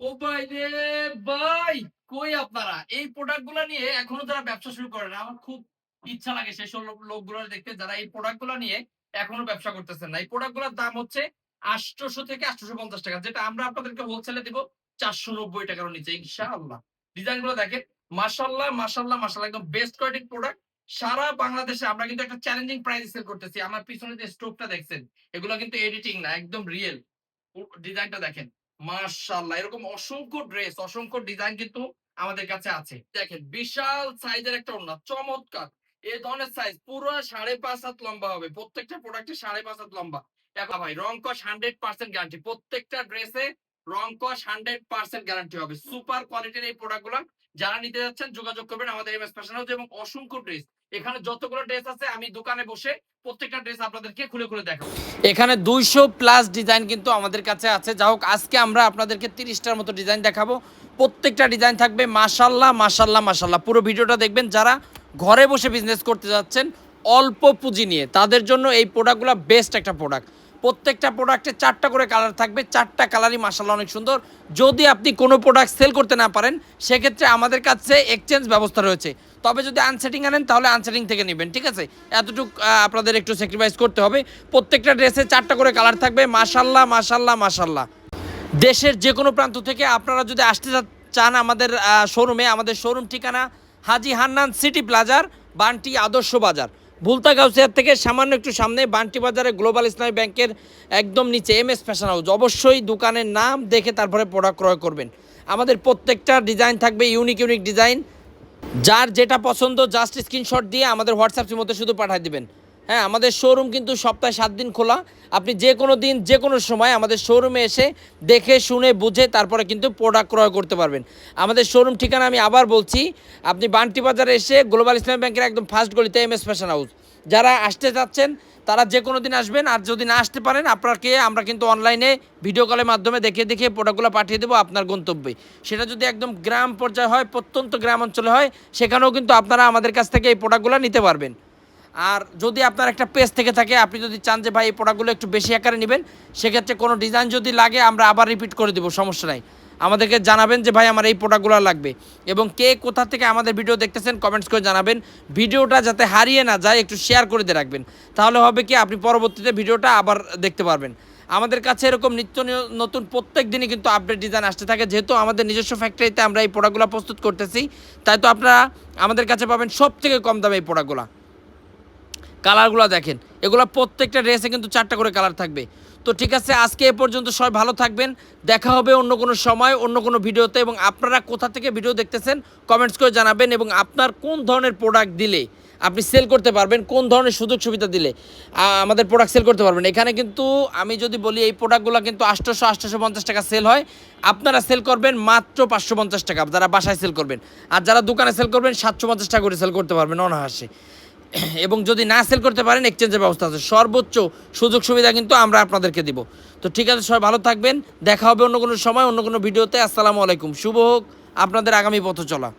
ও ভাই রে ভাই, কই আপনারা? এই প্রোডাক্টগুলা নিয়ে এখনও যারা ব্যবসা শুরু করেন আমার খুব ইচ্ছা লাগে সেই সব লোকগুলো দেখতে, যারা এই প্রোডাক্টগুলা নিয়ে এখনও ব্যবসা করতেছেন না। এই প্রোডাক্টগুলোর দাম হচ্ছে আটশোশো থেকে আটশোশো পঞ্চাশ টাকা, যেটা আমরা আপনাদেরকে হোলসেলে দিব চারশো নব্বই টাকার নিচে, ইনশাআল্লাহ। ডিজাইনগুলো দেখেন মাসাল্লাহ মাসাল্লাহ মাসাল্লাহ একদম বেস্ট কোয়ালিটির প্রোডাক্ট সারা বাংলাদেশে আমরা কিন্তু একটা চ্যালেঞ্জিং প্রাইস সেল করতেছি। আমার পিছনে যে স্টোভটা দেখছেন, এগুলো কিন্তু এডিটিং না, একদম রিয়েল ডিজাইনটা দেখেন। মাশাআল্লাহ, এরকম অসংখ্য ড্রেস অসংখ্য ডিজাইন কিন্তু আমাদের কাছে আছে। দেখেন, বিশাল সাইজের একটা ওড়না, চমৎকার। এই ধরনের সাইজ পুরো সাড়ে পাঁচ হাত লম্বা হবে, প্রত্যেকটা প্রোডাক্টে সাড়ে পাঁচ হাত লম্বা। ভাই রং কস হান্ড্রেড পার্সেন্ট গ্যারান্টি প্রত্যেকটা ড্রেসে রং কস হান্ড্রেড পার্সেন্ট গ্যারান্টি হবে। সুপার কোয়ালিটির এই প্রোডাক্টগুলো যারা নিতে যাচ্ছেন, যোগাযোগ করবেন আমাদের এম এস ফ্যাশন হাউস এবং অসংখ্য ড্রেস এখানে যতগুলো ড্রেস আছে, আমি দোকানে বসে প্রত্যেকটা ড্রেস আপনাদেরকে খুলে খুলে দেখাবো। এখানে দুইশো প্লাস ডিজাইন কিন্তু আমাদের কাছে আছে। যা হোক, আজকে আমরা আপনাদেরকে তিরিশটার মতো ডিজাইন দেখাবো। প্রত্যেকটা ডিজাইন থাকবে মাসাল্লাহ মাসাল্লাহ মাসাল্লাহ পুরো ভিডিওটা দেখবেন যারা ঘরে বসে বিজনেস করতে যাচ্ছেন, অল্প পুঁজি নিয়ে। তাদের জন্য এই প্রোডাক্টগুলো বেস্ট একটা প্রোডাক্ট প্রত্যেকটা প্রোডাক্টে চারটা করে কালার থাকবে, চারটা কালারই মাসাল্লাহ অনেক সুন্দর। যদি আপনি কোনো প্রোডাক্ট সেল করতে না পারেন, সেক্ষেত্রে আমাদের কাছে এক্সচেঞ্জ ব্যবস্থা রয়েছে। তবে যদি আনসেটিং আনেন, তাহলে আনসেটিং থেকে নেবেন, ঠিক আছে? এতটুকু আপনাদের একটু স্যাক্রিফাইস করতে হবে। প্রত্যেকটা ড্রেসে চারটা করে কালার থাকবে মাসাল্লাহ মাসাল্লাহ মাসাল্লাহ দেশের যে কোনো প্রান্ত থেকে আপনারা যদি আসতে চান আমাদের শোরুমে আমাদের শোরুম ঠিকানা হাজি হান্নান সিটি প্লাজার, বান্টি আদর্শ বাজার। ভুলতা গাউসিয়ার থেকে সামান্য একটু সামনে বান্টি বাজারে গ্লোবাল ইসলামী ব্যাংকের একদম নিচে এম এস ফ্যাশন হাউস অবশ্যই দোকানের নাম দেখে তারপরে প্রোডাক্ট ক্রয় করবেন। আমাদের প্রত্যেকটা ডিজাইন থাকবে ইউনিক ইউনিক ডিজাইন যার যেটা পছন্দ জাস্ট স্ক্রিনশট দিয়ে আমাদের হোয়াটসঅ্যাপের মধ্যে শুধু পাঠিয়ে দিবেন। হ্যাঁ আমাদের শোরুম কিন্তু সপ্তাহে সাত দিন খোলা। আপনি যে কোনো দিন, যে কোনো সময় আমাদের শোরুমে এসে দেখে, শুনে, বুঝে, তারপরে কিন্তু প্রোডাক্ট ক্রয় করতে পারবেন। আমাদের শোরুম ঠিকানা আমি আবার বলছি, আপনি বান্টি বাজারে এসে গ্লোবাল ইসলামী ব্যাংকের একদম ফার্স্ট গলিতে এম এস ফ্যাশন হাউস যারা আসতে চাচ্ছেন, তারা যে কোনো দিন আসবেন, আর যদি না আসতে পারেন, আপনাকে, আমরা কিন্তু অনলাইনে ভিডিও কলের মাধ্যমে দেখে দেখে প্রোডাক্টগুলো পাঠিয়ে দেবো আপনার গন্তব্যে। সেটা যদি একদম গ্রাম পর্যায়ে হয়, প্রত্যন্ত গ্রাম অঞ্চলে হয়, সেখানেও কিন্তু আপনারা আমাদের কাছ থেকে এই প্রোডাক্টগুলো নিতে পারবেন। আর যদি আপনার একটা পেজ থেকে থাকে, আপনি যদি চান যে, ভাই, এই প্রোডাক্টগুলো একটু বেশি আকারে নেবেন, সেক্ষেত্রে কোনো ডিজাইন যদি লাগে, আমরা আবার রিপিট করে দেবো, সমস্যা নাই। আমাদেরকে জানাবেন যে, ভাই, আমার এই প্রোডাক্টগুলো লাগবে। এবং কে কোথা থেকে আমাদের ভিডিও দেখতেছেন কমেন্টস করে জানাবেন। ভিডিওটা যাতে হারিয়ে না যায়, একটু শেয়ার করে দিয়ে রাখবেন। তাহলে হবে কি, আপনি পরবর্তীতে ভিডিওটা আবার দেখতে পারবেন। আমাদের কাছে এরকম নিত্য নতুন প্রত্যেক দিনই কিন্তু আপডেট ডিজাইন আসতে থাকে। যেহেতু আমাদের নিজস্ব ফ্যাক্টরিতে আমরা এই প্রোডাক্টগুলো প্রস্তুত করতেছি, তাই তো আপনারা আমাদের কাছে পাবেন সব থেকে কম দামে এই প্রোডাক্টগুলো কালারগুলো দেখেন। এগুলো প্রত্যেকটা ড্রেসে কিন্তু চারটা করে কালার থাকবে। তো ঠিক আছে, আজকে এ পর্যন্ত সবাই ভালো থাকবেন। দেখা হবে অন্য কোনো সময়, অন্য কোনো ভিডিওতে এবং আপনারা কোথা থেকে ভিডিও দেখতেছেন কমেন্টস করে জানাবেন এবং আপনার কোন ধরনের প্রোডাক্ট দিলে আপনি সেল করতে পারবেন, কোন ধরনের সুযোগ সুবিধা দিলে আমাদের প্রোডাক্ট সেল করতে পারবেন। এখানে কিন্তু আমি যদি বলি, এই প্রোডাক্টগুলো কিন্তু আটশোশো আটশোশো পঞ্চাশ টাকা সেল হয়। আপনারা সেল করবেন মাত্র পাঁচশো পঞ্চাশ টাকা, যারা বাসায় সেল করবেন। আর যারা দোকানে সেল করবেন, সাতশো পঞ্চাশ টাকা করে সেল করতে পারবেন অনাহাসে এবং যদি না সেল করতে পারেন এক্সচেঞ্জের ব্যবস্থা আছে। সর্বোচ্চ সুযোগ সুবিধা কিন্তু আমরা আপনাদেরকে দিব। তো ঠিক আছে, সবাই ভালো থাকবেন। দেখা হবে অন্য কোনো সময়, অন্য কোনো ভিডিওতে। আসসালামু আলাইকুম। শুভ হোক। আপনাদের আগামী পথ চলা